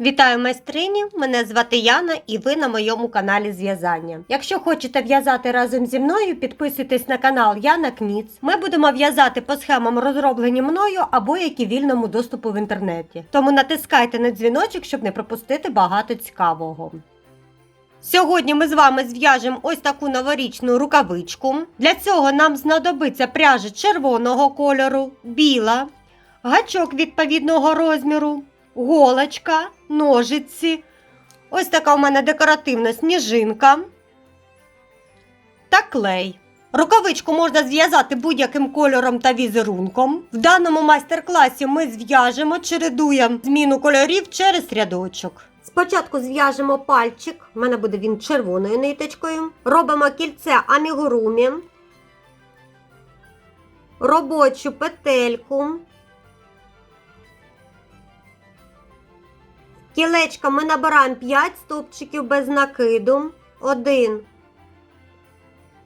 Вітаю майстрині! Мене звати Яна і ви на моєму каналі зв'язання. Якщо хочете в'язати разом зі мною, підписуйтесь на канал Яна Кніц. Ми будемо в'язати по схемам, розроблені мною або які вільному доступу в інтернеті. Тому натискайте на дзвіночок, щоб не пропустити багато цікавого. Сьогодні ми з вами зв'яжемо ось таку новорічну рукавичку. Для цього нам знадобиться пряжа червоного кольору, біла, гачок відповідного розміру, голочка, ножиці. Ось така у мене декоративна сніжинка та клей. Рукавичку можна зв'язати будь-яким кольором та візерунком. В даному майстер-класі ми зв'яжемо, чередуємо зміну кольорів через рядочок. Спочатку зв'яжемо пальчик, у мене буде він червоною ниточкою. Робимо кільце амігурумі, робочу петельку. Кілечка ми набираємо 5 стовпчиків без накиду. 1,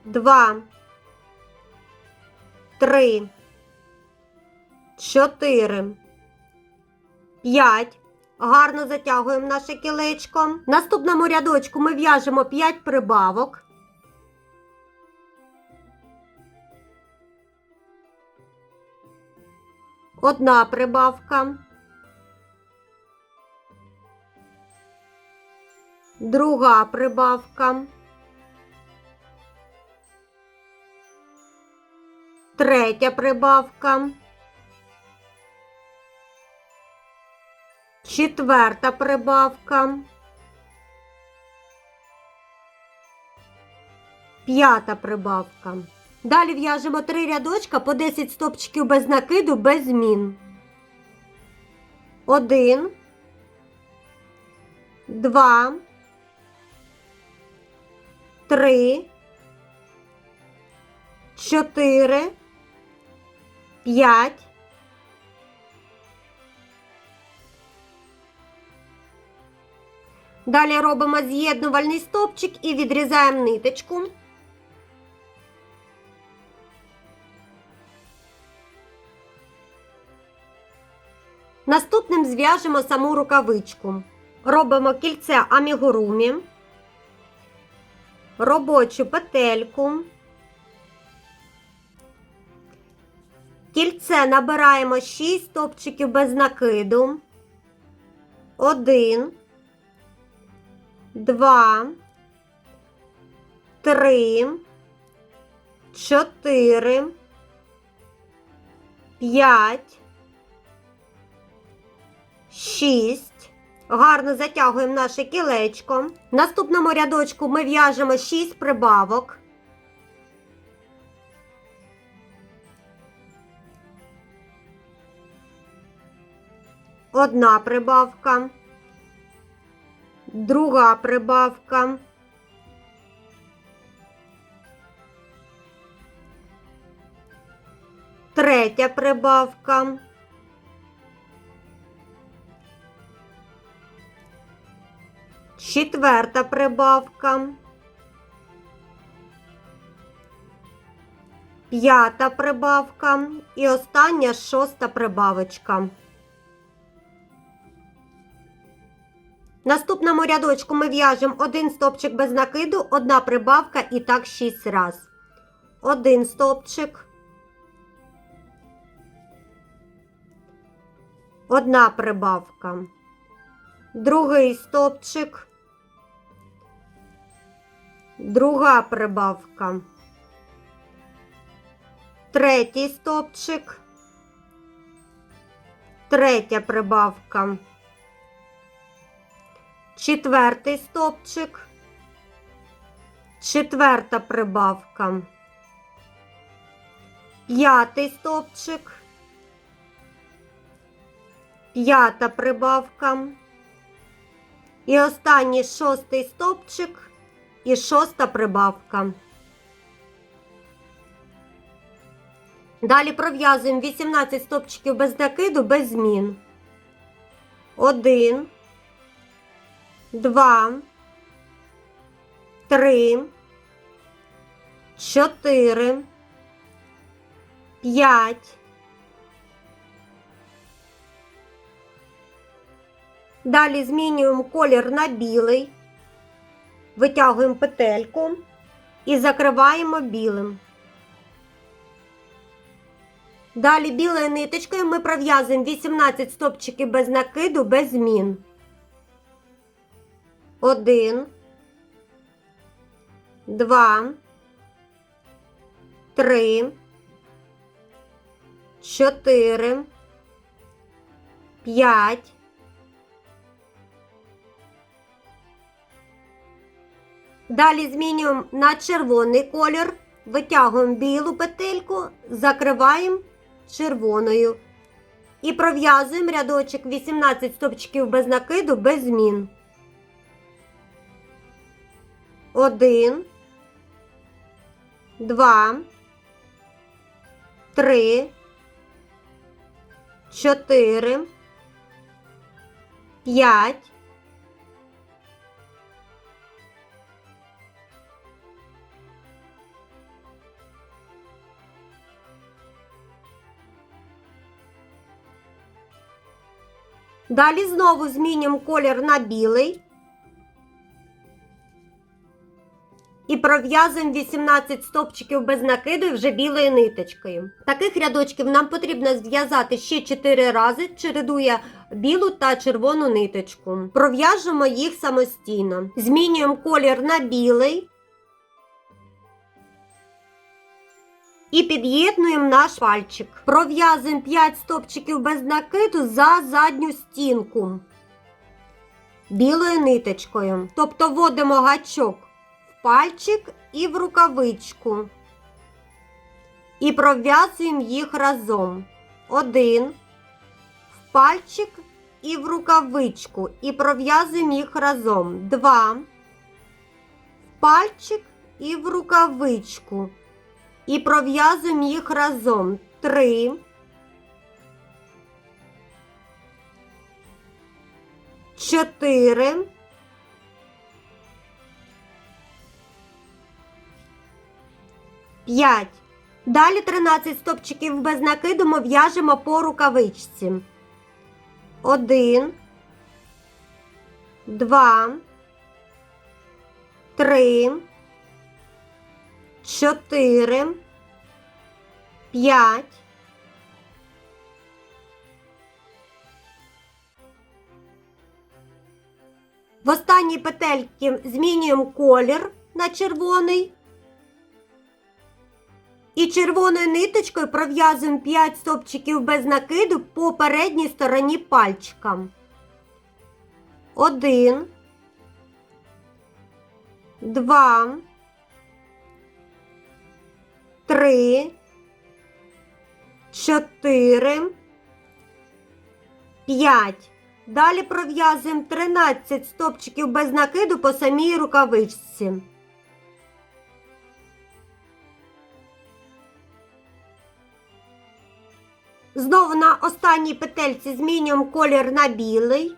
2, 3, 4, 5. Гарно затягуємо наше кілечко. Наступному рядочку ми в'яжемо 5 прибавок. Одна прибавка. Друга прибавка. Третя прибавка. Четверта прибавка. П'ята прибавка. Далі в'яжемо три рядочка по 10 стопчиків без накиду, без змін. Один. Два. Три. Чотири. П'ять. Далі робимо з'єднувальний стовпчик і відрізаємо ниточку. Наступним зв'яжемо саму рукавичку. Робимо кільце амігурумі, робочу петельку. Кільце набираємо 6 стопчиків без накиду. 1 два, три, чотири, п'ять, шість. Гарно затягуємо наше кілечко. В наступному рядочку ми в'яжемо 6 прибавок. Одна прибавка друга прибавка. Третя прибавка. Четверта прибавка. П'ята прибавка і остання шоста прибавочка. Наступному рядочку ми в'яжемо один стопчик без накиду, одна прибавка і так 6 раз. Один стопчик. Одна прибавка. Другий стопчик. Друга прибавка. Третій стопчик. Третя прибавка четвертий стопчик, четверта прибавка, п'ятий стопчик, п'ята прибавка. І останній шостий стопчик і шоста прибавка. Далі пров'язуємо 18 стопчиків без накиду, без змін. Один два, три, чотири, п'ять, Далі змінюємо колір на білий, витягуємо петельку і закриваємо білим. Далі білою ниточкою ми пров'язуємо 18 стопчиків без накиду, без змін. Один, два, три, чотири, п'ять. Далі змінюємо на червоний колір, витягуємо білу петельку, закриваємо червоною і пров'язуємо рядочок 18 стопчиків без накиду, без змін. Один, два, три, чотири, п'ять. Далі знову змінюємо колір на білий. І пров'язуємо 18 стопчиків без накиду вже білою ниточкою. Таких рядочків нам потрібно зв'язати ще 4 рази, чередує білу та червону ниточку. Пров'яжемо їх самостійно. Змінюємо колір на білий. І під'єднуємо наш пальчик. Пров'язуємо 5 стопчиків без накиду за задню стінку білою ниточкою. Тобто вводимо гачок в пальчик і в рукавичку. І пров'язуємо їх разом. Один в пальчик і в рукавичку. І пров'язуємо їх разом. Два в пальчик і в рукавичку. І пров'язуємо їх разом. Три. Чотири. П'ять. Далі 13 стопчиків без накиду ми в'яжемо по рукавичці. Один. Два. Три чотири, п'ять. В останній петельці змінюємо колір на червоний. І червоною ниточкою пров'язуємо 5 стопчиків без накиду по передній стороні пальчика. Один, два, три, чотири, п'ять. Далі пров'язуємо 13 стопчиків без накиду по самій рукавичці. Знову на останній петельці змінюємо колір на білий.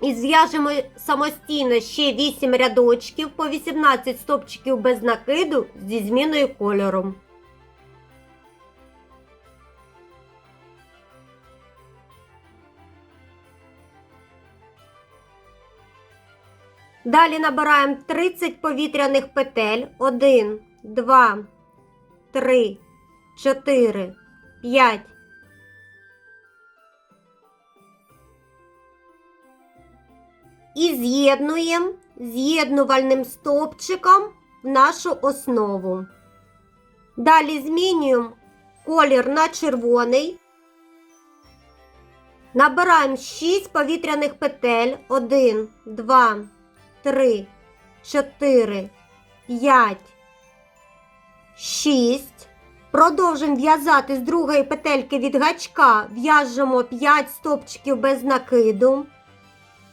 І зв'яжемо самостійно ще 8 рядочків по 18 стопчиків без накиду зі зміною кольору. Далі набираємо 30 повітряних петель. 1, 2, 3, 4, 5, і з'єднуємо з'єднувальним стовпчиком в нашу основу. Далі змінюємо колір на червоний. Набираємо 6 повітряних петель. 1, 2, 3, 4, 5, 6. Продовжуємо в'язати з другої петельки від гачка. В'яжемо 5 стопчиків без накиду.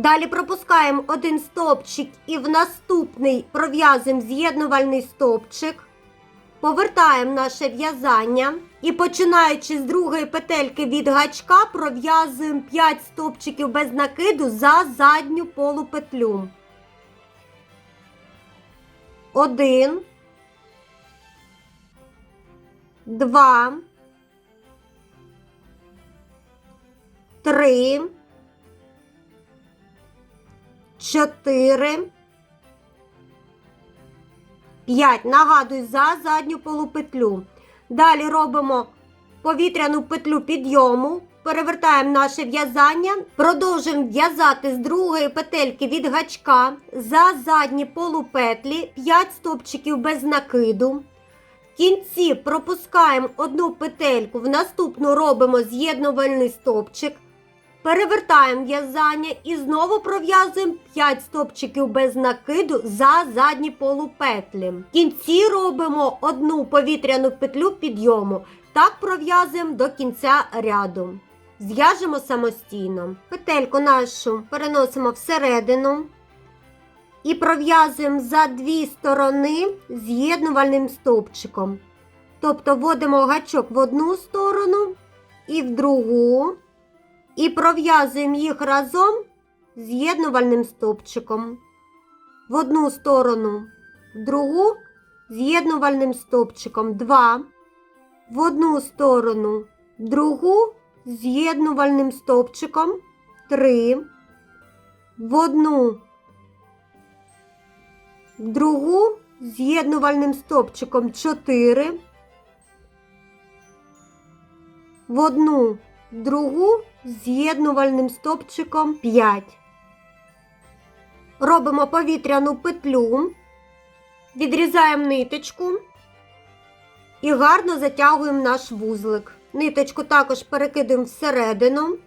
Далі пропускаємо один стовпчик і в наступний пров'язуємо з'єднувальний стовпчик. Повертаємо наше в'язання і починаючи з другої петельки від гачка, пров'язуємо 5 стовпчиків без накиду за задню полупетлю. Один. Два. Три. Чотири. 5. Нагадую, за задню полупетлю. Далі робимо повітряну петлю підйому, перевертаємо наше в'язання, продовжуємо в'язати з другої петельки від гачка за задні полупетлі, 5 стопчиків без накиду. В кінці пропускаємо одну петельку, в наступну робимо з'єднувальний стопчик. Перевертаємо в'язання і знову пров'язуємо 5 стопчиків без накиду за задні полупетлі. В кінці робимо одну повітряну петлю підйому. Так пров'язуємо до кінця ряду. Зв'яжемо самостійно. Петельку нашу переносимо всередину і пров'язуємо за дві сторони з'єднувальним стовпчиком. Тобто вводимо гачок в одну сторону і в другу. І пров'язуємо їх разом з'єднувальним стовпчиком. В одну сторону, в другу з'єднувальним стовпчиком 2. В одну сторону, в другу з'єднувальним стовпчиком 3. В одну, в другу з'єднувальним стовпчиком 4. В одну, другу з'єднувальним стопчиком 5. Робимо повітряну петлю, відрізаємо ниточку і гарно затягуємо наш вузлик. Ниточку також перекидуємо всередину.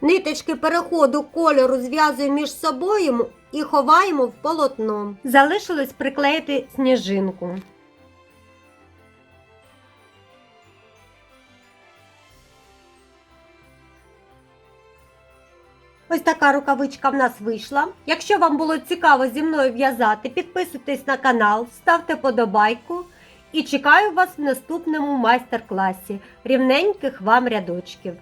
Ниточки переходу кольору зв'язуємо між собою і ховаємо в полотно. Залишилось приклеїти сніжинку. Ось така рукавичка в нас вийшла. Якщо вам було цікаво зі мною в'язати, підписуйтесь на канал, ставте подобайку і чекаю вас в наступному майстер-класі рівненьких вам рядочків.